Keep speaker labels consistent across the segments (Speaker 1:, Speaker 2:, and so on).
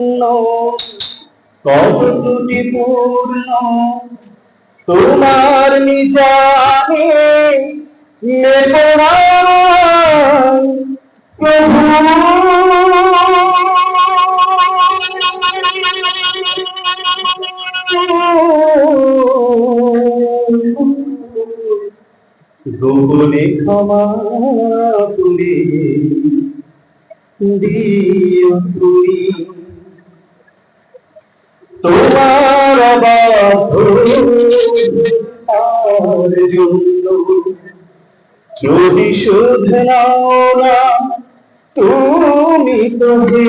Speaker 1: পূর্ণ কত ত্রুটিপূর্ণ তোমার নিজানে প্রভু গোপনে ক্ষমা করে দিও তুমি। তোমার যদি শুধু নাও না তুমি তো হে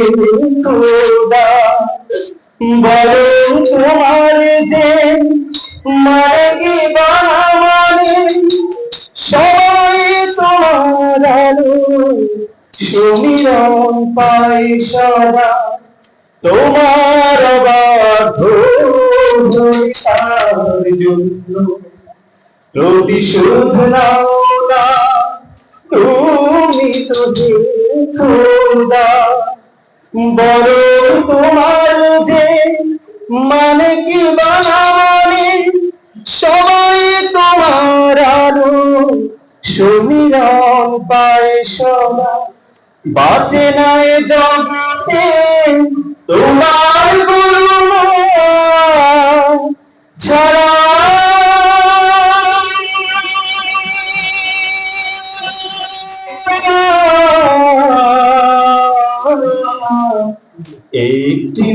Speaker 1: খোদা। বলো তোমার যে মারে কি বানামানে সবাই তোমার আলো সুমিরন পাই সদা। তোমার প্রতিশোধ নাও না, তুমি তো খোদা তোমার যে মানে কি বানানে সবাই তোমার আলো সুমিরন পায় সদা বাঁচে নাই জগতে তোমার গুরু একটি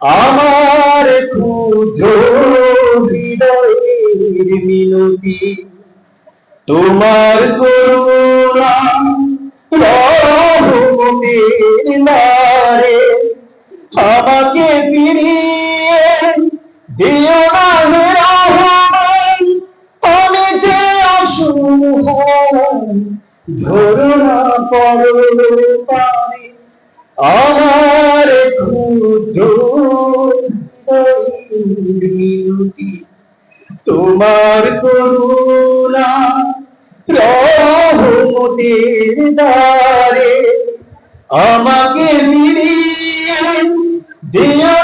Speaker 1: আমার হৃদয়ের মিনতি তোমার করুণা ধরো না করো পারি আমার ক্ষুদ্র মিনতি তোমার করুণা রহমতের দ্বারে আমাকে মিলিয়ে দিও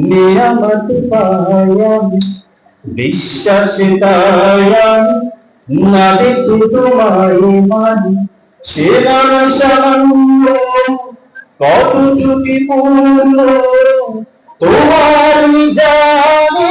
Speaker 1: নিয়ামত পায়াম বিশ্বাসে তায়াম না দেখে তোমায় মানি সামান্য কত ত্রুটি পূর্ণ তোমার নিজানে